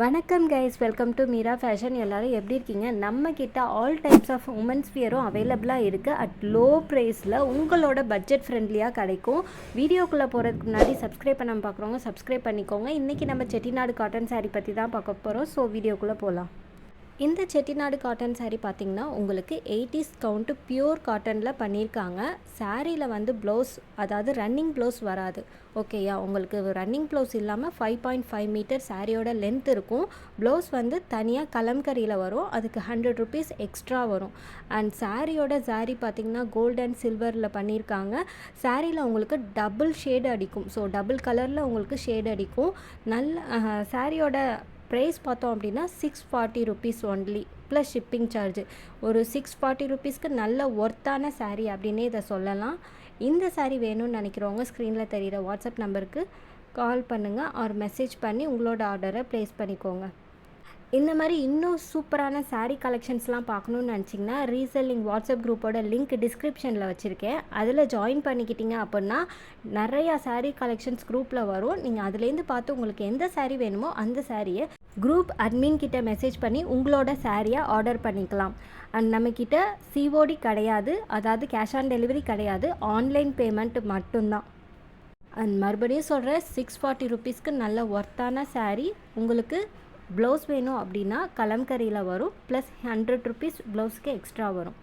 வணக்கம் guys welcome to Meera fashion எல்லோரும் எப்படி இருக்கீங்க? நம்ம கிட்ட ஆல் டைப்ஸ் ஆஃப் உமன்ஸ் வியரும் அவைலபிளாக இருக்குது அட் லோ ப்ரைஸில் உங்களோட பட்ஜெட் ஃப்ரெண்ட்லியாக கிடைக்கும். வீடியோக்குள்ளே போகிறதுக்கு முன்னாடி சப்ஸ்கிரைப் பண்ண பார்க்குறவங்க சப்ஸ்கிரைப் பண்ணிக்கோங்க. இன்றைக்கி நம்ம செட்டிநாடு காட்டன் saree பற்றி தான் பார்க்க போகிறோம் ஸோ வீடியோக்குள்ளே போகலாம் இந்த செட்டிநாடு காட்டன் சாரீ பார்த்திங்கன்னா உங்களுக்கு எயிட்டிஸ் கவுண்ட்டு பியூர் காட்டனில் பண்ணியிருக்காங்க. சாரியில் வந்து ப்ளவுஸ் அதாவது ரன்னிங் ப்ளவுஸ் வராது. ஓகேயா உங்களுக்கு ரன்னிங் ப்ளவுஸ் இல்லாமல் ஃபைவ் பாயிண்ட் ஃபைவ் மீட்டர் சாரியோட லென்த் இருக்கும். ப்ளவுஸ் வந்து தனியாக கலம்கரியில் வரும். அதுக்கு ஹண்ட்ரட் ருபீஸ் எக்ஸ்ட்ரா வரும். அண்ட் சாரியோட சாரீ பார்த்திங்கன்னா கோல்ட் அண்ட் சில்வரில் பண்ணியிருக்காங்க. சாரியில் உங்களுக்கு டபுள் ஷேடு அடிக்கும். ஸோ டபுள் கலரில் உங்களுக்கு ஷேடு அடிக்கும். நல்ல சாரியோட ப்ரைஸ் பார்த்தோம் அப்படின்னா six forty rupees only plus shipping charge ஒரு சிக்ஸ் ஃபார்ட்டி ருபீஸ்க்கு நல்ல ஒர்த்தான சாரீ அப்படின்னே இதை சொல்லலாம். இந்த சாரீ வேணும்னு நினைக்கிறவங்க ஸ்க்ரீனில் தெரிகிற வாட்ஸ்அப் நம்பருக்கு கால் பண்ணுங்கள் ஆர் மெசேஜ் பண்ணி உங்களோட ஆர்டரை ப்ளேஸ் பண்ணிக்கோங்க. இந்த மாதிரி இன்னும் சூப்பரான சாரீ கலெக்ஷன்ஸ்லாம் பார்க்கணுன்னு நினச்சிங்கன்னா ரீசெல்லிங் வாட்ஸ்அப் குரூப்போட லிங்க் டிஸ்கிரிப்ஷனில் வச்சுருக்கேன். அதில் ஜாயின் பண்ணிக்கிட்டிங்க அப்படின்னா நிறையா சாரீ கலெக்ஷன்ஸ் குரூப்பில் வரும். நீங்கள் அதுலேருந்து பார்த்து உங்களுக்கு எந்த சாரீ வேணுமோ அந்த சாரியை குரூப் அட்மின் கிட்ட மெசேஜ் பண்ணி உங்களோட சாரியை ஆர்டர் பண்ணிக்கலாம். அண்ட் நம்மக்கிட்ட சிஓடி கிடையாது. அதாவது கேஷ் ஆன் டெலிவரி கிடையாது. ஆன்லைன் பேமெண்ட் மட்டும்தான். அண்ட் மறுபடியும் சொல்கிறேன் சிக்ஸ் ஃபார்ட்டி ருபீஸ்க்கு நல்ல ஒர்த்தான சாரீ உங்களுக்கு ப்ளவுஸ் வேணும் அப்படின்னா கலம்கரியில் வரும் ப்ளஸ் ஹண்ட்ரட் ருபீஸ் ப்ளவுஸ்க்கு எக்ஸ்ட்ரா வரும்.